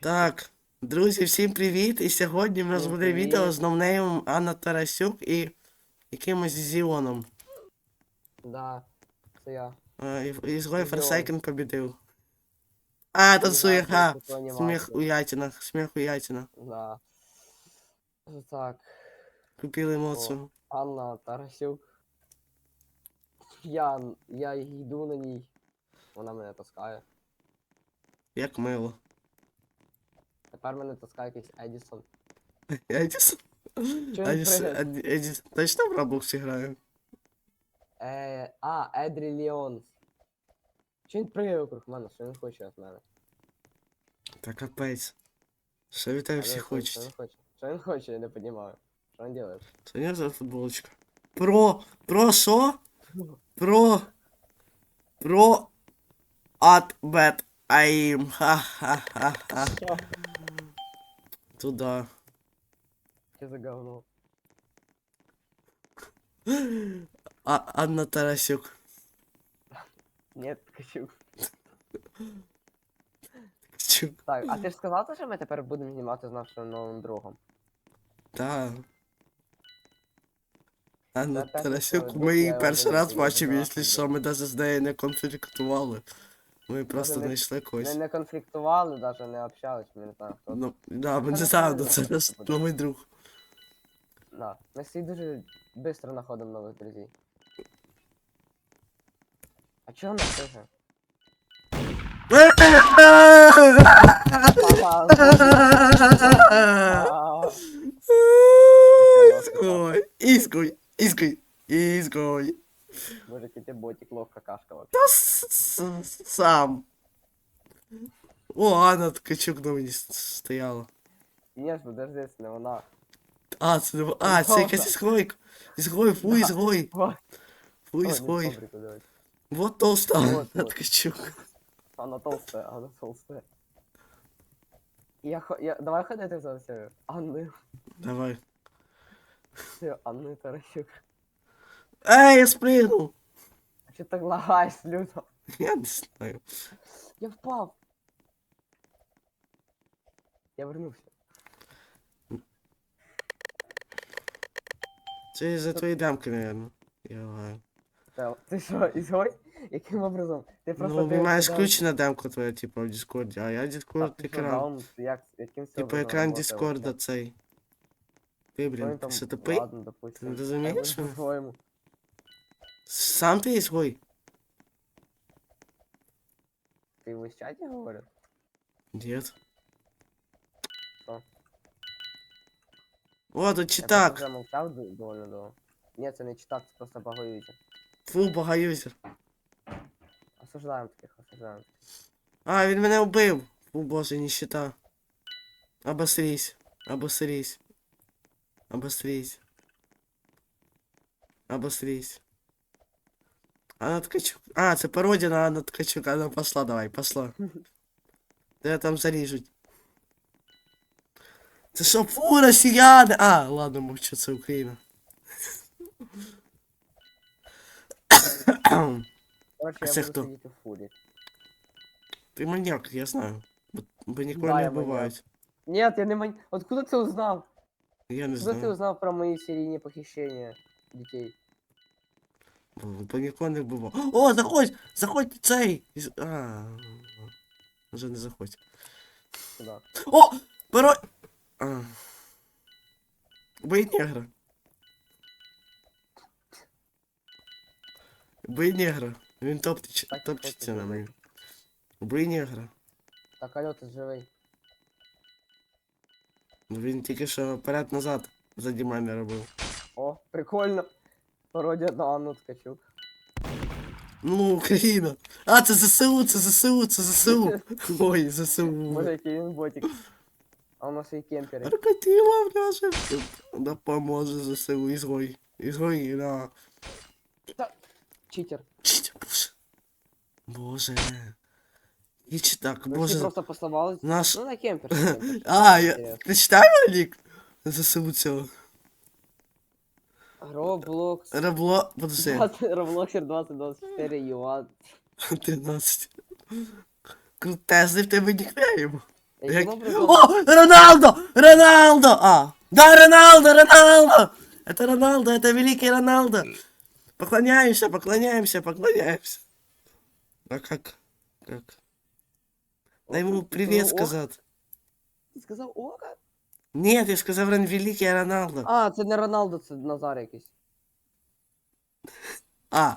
Так, друзі, всім привіт! І сьогодні в нас буде привіт. відео з новнеєм Анна Тарасюк і якимось Зіоном. Да, це я. Е, І, і згой. Форсайкен побідив. А, танцює, ха! Таку анімацію. Сміх у яйцінах, сміх у яйцінах. Да. Так, Купили емоцію. Анна Тарасюк. Я, я йду на ній. Вона мене таскає. Як мило. Тепер мене таскає якийсь Едісон. Едісон? Чого він Едісон, пригає? Ед- Едісон. Точно в Роблоксі грає? Е, а, Едрі Ліонс. Чи він пригає вокруг мене? Що він хоче від мене? Та капець. Що від тебе Що всі він хоче? Що хочуть? він хоче? Що він хоче, я не розумію. Що він робить? Це не за футболочка. Про! Про що? Про. Про. От бет аїм. Ха-ха-ха-ха. Що? Туда. Що за говно? А, Анна Тарасюк. Ні, Ткачук. Чук. Так, а ти ж сказав, що ми тепер будемо знімати з нашим новим другом? Да. Анна Та так, Тарасюк, що, ми її я перший його раз не бачимо, знаю, якщо де. що, ми навіть з нею не конфліктували. Ми просто не- знайшли Ми когось. не конфліктували, навіть не общались, ми не знаємо, хто. Ну, да, ми не знаємо, це наш новий друг. Да. Ми всі дуже швидко знаходимо нових друзів. А чого не пише? Ой, Изгой, изгой, изгой. Боже, який ти ботик, лох, какашка вообще. Та с- с- сам. О, Анна Ткачук на мені с- стояла. Ні ж, подожди, це не вона. А, це не... А, це якась ізгойка. Ізгой, фу, Да. ізгой. Вот. Фу, Ой, не ізгой. фабрику давай. Вот толста Анна Вот, вот. Ткачук. Она толстая, она толстая. Я, хо- я... Давай ходити за цією. Анною. Давай. Все, Анною Тарасюк. Ей, я спрыгнул. А що так лагаєш, люто? Я не знаю. Я впав. Я вернувся. Це за твої дамки, наверное. Я лагаю. Та, Ти що, ізгой? Яким образом? Ти просто Ну, ти ви маєш кидав- включена демка твоя, типу, в Дискорді, а я Так, Дискорд ти що, екран. даун? Як, яким це Типу образом екран работає Дискорда вообще? цей. Ти, Що блін, він ти там- що тупий? Ладно, допустим. Ти не розумієш, Хай що? буде по-твоєму. Сам ти ізгой? Ти в чаті говориш? Нет. Що? О, тут Я читак. просто вже мовчав ду- доволі довго. Ні, це не читак, це просто багоюзер. Фу, багаюзер. Осуждаємо таких, осуждаємо. А, він мене вбив. Фу, боже, нищета. Обосрись. Обосрись. Обосрись. Обосрись. Анна Ткачук. А, це пародія на Анна Ткачук. Анна пошла, давай, пошла. Тебе там заріжуть. Це що, фу, росіяни? А, ладно, мовчу, це Україна. Короче, А я це буду хто? сидіти в фурі. Ти маньяк, я знаю. Бо, бо ніколи Да, не я маньяк. бувають. Ні, я не мань... Откуда ти узнав? Я не Откуда ти знаю. узнав про мої серійні похищення дітей? Бо бо ніколи не бував. О, заходь! Заходь цей! Із- А, вже не заходь. Сюди. О! Перо... А. Бий негра. Бий негра. Він топтич... Так, топчеться так, на так. мені. Бий негра. Так, алло, ти живий. Ну він тільки що вперед-назад заді мене робив. О, прикольно. Пародія на Анну Ткачук. Ну, Україна. А, це ЗСУ, це ЗСУ, це ЗСУ. Ой, ЗСУ. Може, який він ботик. А у нас і кемпери. Аркаділа вляже. Допоможе ЗСУ, ізгой. Ізгой, на. Читер. Чить, боже. Боже. І чи так, Ми всі боже. просто послабались. Наш... Ну, на кемпер. кемпер. А, я... Інтересно. Ти читав Алік? ЗСУ цього? Роблокс. Рабло... Подожди. Роблоксер 2024 ЮА. 13. Крутезний в тебе нікнейм. Як-. О, Роналдо! Роналдо! А, да, Роналдо, Роналдо! Это Роналдо, это великий Роналдо. Поклоняемся, поклоняемся, поклоняемся. А как? Как? Дай ему привет сказать. Ти сказав Нет, я сказал, он великий Роналдо. А, це не Роналдо, це Назар якийсь. А.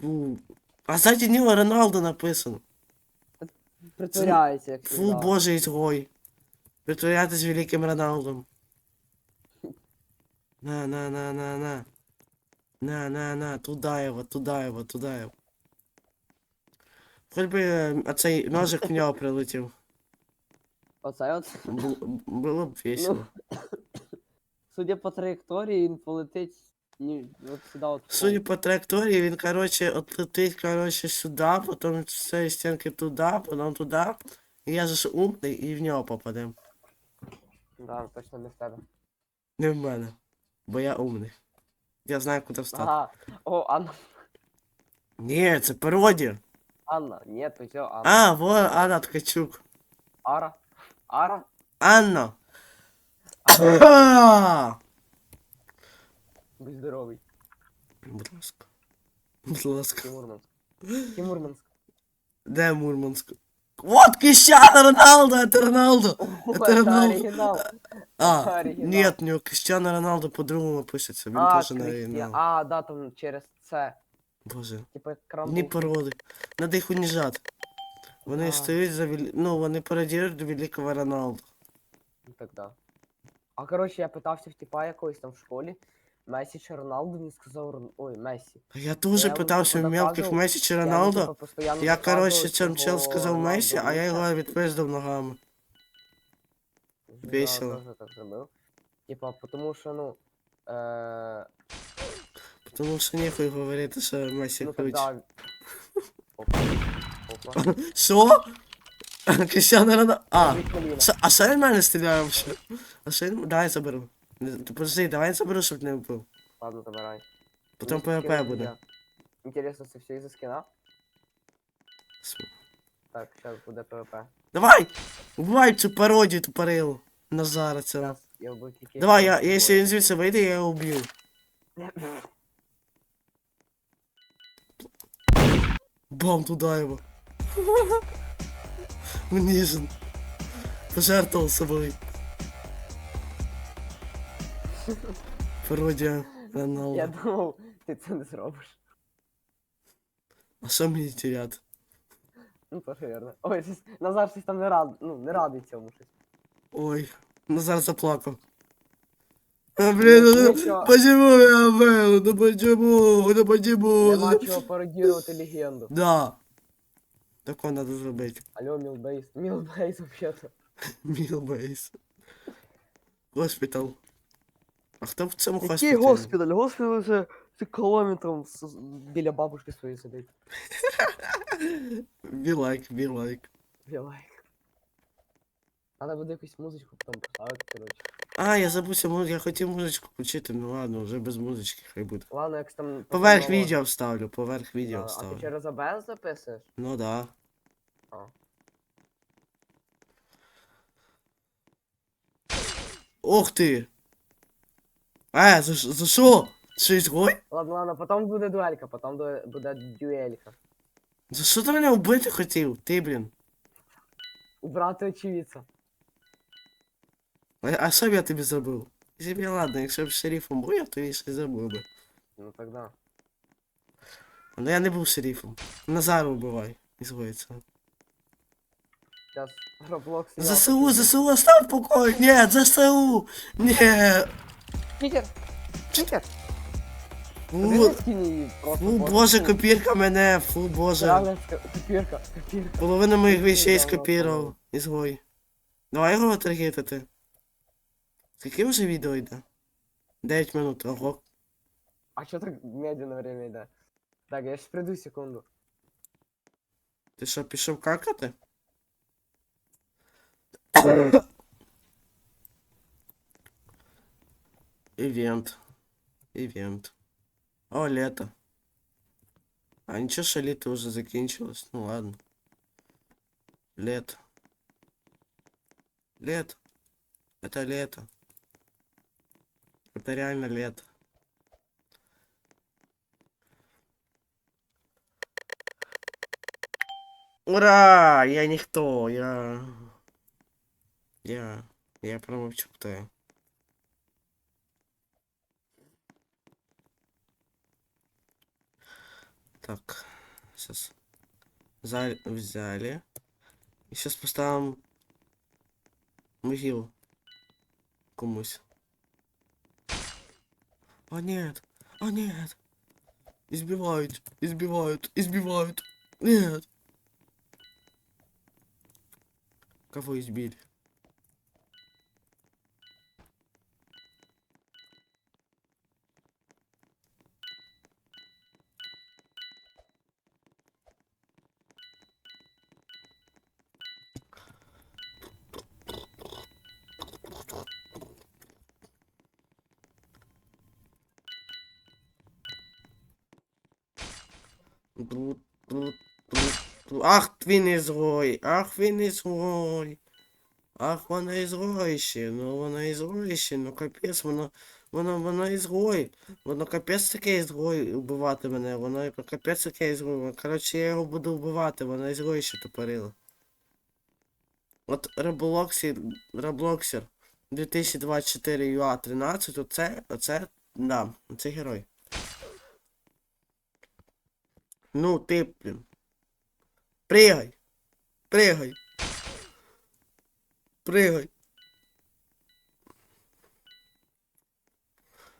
Фу. А сзади него Роналдо написано. Притворяється, як Фу, завжди. боже, изгой. Притворяться великим Роналдом. На, на, на, на, на. На, на, на, туда его, туда его, туда его. Хоть би е, оцей ножик в нього прилетів. Оце от. Бу- Було б весело. Ну, судя по траєкторії, він полетить ні, от сюди от. в Судя пол. по траєкторії, він, короче, отлетить, короче, сюди, потім з цієї стінки туди, потім туди. І я же ж умний, і в нього попадем. Да, точно не в тебе. Не в мене. Бо я умний. Я знаю, куди встати. Ага. О, Анна. Ні, це пародія. Анна. Ні, то все, Анна. А, во, Анна Ткачук. Ара. Ара. Анна. А! Будь здоровий. Будь ласка. Будь ласка. Тимурманск. Тимурманск. Де Мурманськ? Вот Кріщано Роналдо, це Роналдо. Это Роналдо. А, нет, у нього Кріщано Роналдо по-другому пишеться. Він теж не оригінал. А, да, там через це. Боже. Типа крамбл. Не породи. Надо їх уніжати. Вони Да. стоять за вел... Ну, вони пародірують великого Роналду. Ну, Так, да. А коротше, я питався в типа якогось там в школі. Месі чи Роналду, він сказав Рон... Ой, Месі. А Я тоже йому питався в типу мелких Месі чи Я, Роналдо. Я, короче, цим чел сказав Месі, а я його відпиздив ногами. Весело. теж так зробив. Типа, тому що, ну. Е... Тому що ніхуй говорити, що Месі Ну круче. тогда. Опа. Опа. Що? Кріщано Роналдо. А, Від коліна. Що- а що він в мене стріляє взагалі? А що він... Давай заберу. Не- Ти подожди, давай я заберу, щоб не вбив. Ладно, забирай. Потім Мені ПВП скинули буде. я. Інтересно, це все із-за скіна? С- Так, зараз буде ПВП. Давай! Вбивай цю пародію тупорилу. Назара це. Зараз я вбив тільки. Давай, я, одного якщо він звідси вийде, я його уб'ю. бою. Бам, туда его. Унижен. Пожертвовал собой. Пародия Я Роналда. думав, ти це не зробиш. А що мені теряти? Ну, то ж вірно. Ой, щось, Назар щось там не рад, ну, не радий цьому щось. Ой, Назар заплакал. А, блин, Ну, ну, нічого. почему я был? Ну почему? Ну почему? Нема чого пародірувати легенду. Да. Такое надо зробити. Алло, Мілбейс. Мілбейс, вообще-то. Мілбейс. Госпітал. А хто в цьому Який госпіталі? госпіталь? Госпіталь це, це кілометром з- з- біля бабушки своєї сидить. Be like, be Надо буде якусь музичку потім поставити, коротше. А, я забувся, му- я хотів музичку включити, ну ладно, вже без музички хай буде. Ладно, як там... Поверх постанова- відео вставлю, поверх А, відео а ти вставлю. через АБС записуєш? Ну да. А. Ох ти! А, за, ш- за що? Що ізгой? Ладно, ладно, потім буде дуелька, потім ду- буде дюелька. За що ти мене вбити хотів? Ти, блін. Убрати очевидця. А, що б я тобі зробив? Б я ладно, якщо б шерифом був, я то і щось зробив би. Ну тогда. Але я не був шерифом. Назару вбивай. Ізгоїться. Сейчас Roblox. ЗСУ, ЗСУ, оставь покой! Нет, ЗСУ! Нет! Читер! Читер! Фу, фу, боже, копірка мене, фу, боже. Копірка, копірка. Половину моїх вещей скопірував. Ізгой. Давай його таргетити. Скільки вже відео йде? 9 минут, ого. А чё так медленно время йде? Так, я сейчас приду секунду. Ти що, пішов какати? Івент. Івент. О, лето. А нічого, що літо вже закінчилось? Ну ладно. Лето. Лето. Это лето. Это реально лето. Ура! Я никто, я... Я... Я промолчу, кто я. Так, сейчас взяли. И сейчас поставим могилу комусь. А нет, а нет. Избивают, избивают, избивают. Нет. Кого избили? Ах, він ізгой, ах, він ізгой. Ах, вона ізгойще, ну вона ізгойще, ну капець, воно, воно, воно ізгой. Воно капець таке ізгой вбивати мене, воно капець таке ізгой. Коротше, я його буду вбивати, воно ізгойще тупорило. От Роблоксі, Роблоксер 2024 UA 13, оце, оце, да, це герой. Ну, ты, блин. Прыгай. Прыгай. Прыгай.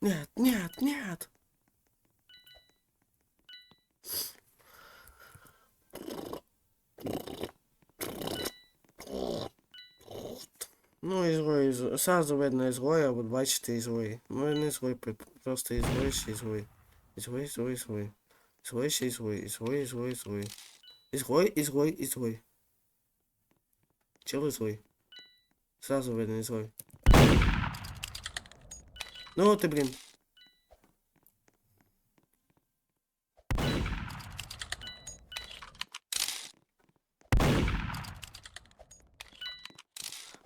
Нет, нет, нет. Ну, ізгой, ізгой. Сразу видно ізгой, а от бачите ізгой. Ну, не ізгой, при- просто ізгой, ще ізгой. Ізгой, ізгой, ізгой. Изгой, ще изгой, изгой, изгой, изгой. Изгой, изгой, изгой. Чел изгой. Сразу видно изгой. Ну ты, блин.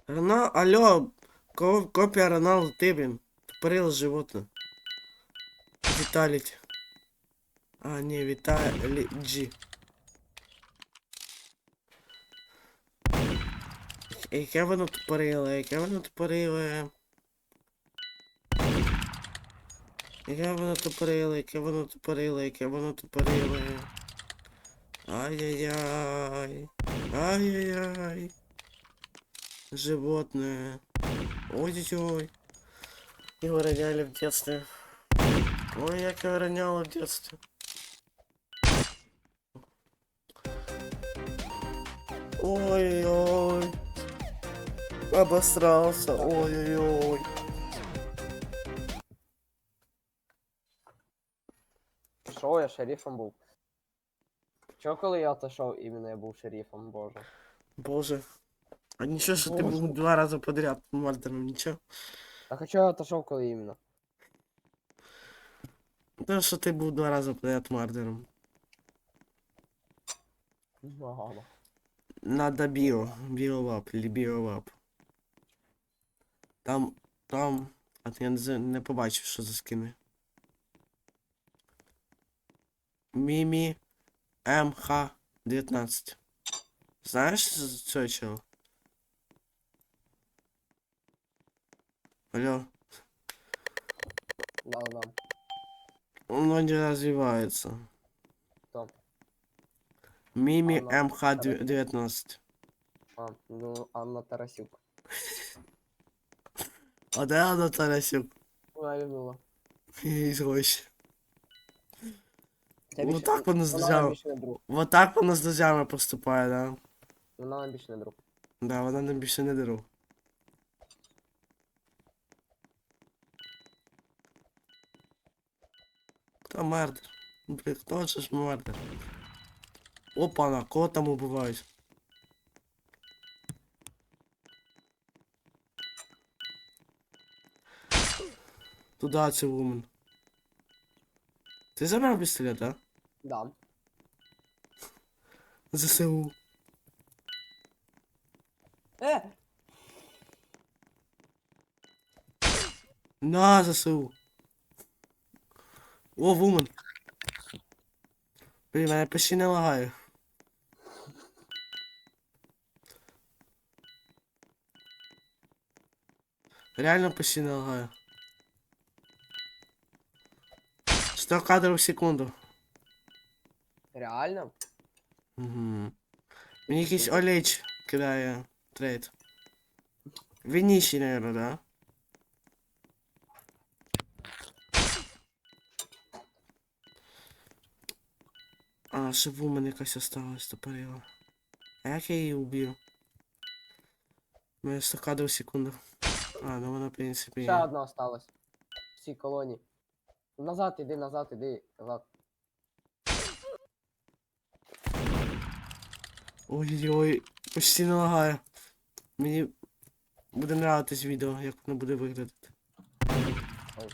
Рона, алло, ко- копия Роналду, ты, блин. Тупорило животное. Виталить. А, не, Виталий Джи. Яке воно тупориле, яке воно тупориле. Яке воно тупориле, яке воно тупориле, яке воно тупориле. Ай-яй-яй. Ай-яй-яй. Животное. Ой-ой-ой. Его роняли в детстве. Ой, як його роняло в детстве. Ой-ой. Обосрался. Ой-ой-ой. Що я шерифом був? Чого коли я отошов, іменно я був шерифом, боже. Боже. А ничего, что ты был два раза подряд мардером, ничего. А чого я отошов, коли іменно? Да, что ты был два раза подряд мардером. Ага Надо био. Биолап или биолап. Там, там. А ти я не, за- не побачив, що за скини. Мімі МХ 19. Знаєш з- цього чого? Алло. Да, да. Он не развивается. Кто? Мими Анна МХ Тарасюк. 19. А, ну, Анна Тарасюк. А де Анна Тарасюк? Вона любила. Ізгойще. Це Ну більше- так воно з Вона друзями. нам більше не друг. Вот так вона з друзями поступає, да? Вона нам більше не друг. Да, вона нам більше не дару. Хто мердер? Блін, хто же ж мердер? Опа, на кого там убивають? Туда це вумен. Ти забрав пістолет, а? Да. ЗСУ. Е! На, ЗСУ. О, вумен. Блін, мене почти не лагає. Реально почти не лагає. 100 кадрів в секунду. Реально? Угу. Мені якийсь Олеч кидає трейд. Вініші, наверное, да? А, ще вумен якась осталась тупорила. А як я її уб'ю? У мене 100 кадрів в секунду. А, ну вона, в принципі, Ще є. одна осталась. В цій колонії. Назад іди, назад іди, назад. Ой-ой-ой, почти не лагає. Мені буде нравитись відео, як воно буде виглядати. Ой.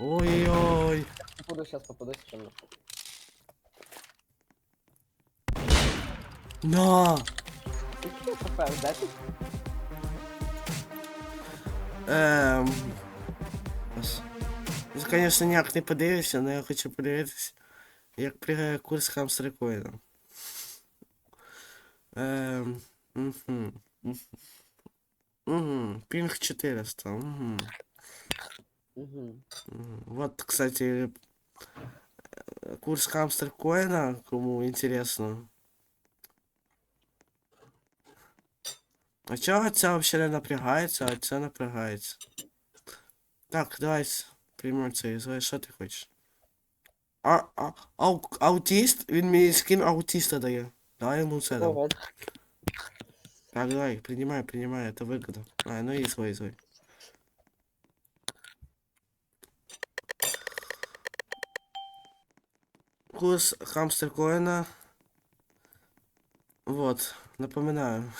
Ой-ой-ой. Попаду, сейчас попаду секунду. На! Скільки ФПС? 10? Ем... ось. Я, Конечно, ніяк не подивився, але я хочу подивитися, як пригає курс хамстера коїна. Ем... Угу. Угу. Пінг 400. Угу. Угу. Мгм. Вот, кстати, э, курс хамстер коина, кому интересно. А чё ця вообще не напрягається, а ця напрягається? Так, давай с- приймемо це ізо, що ти хочеш? А, а, ау, аутіст? Він мені скін аутіста дає. Давай йому це дам. Ого. Так, давай, принимай, принимай, это выгодно. А, ну и свой, свой. Курс хамстер коина. Вот, напоминаю.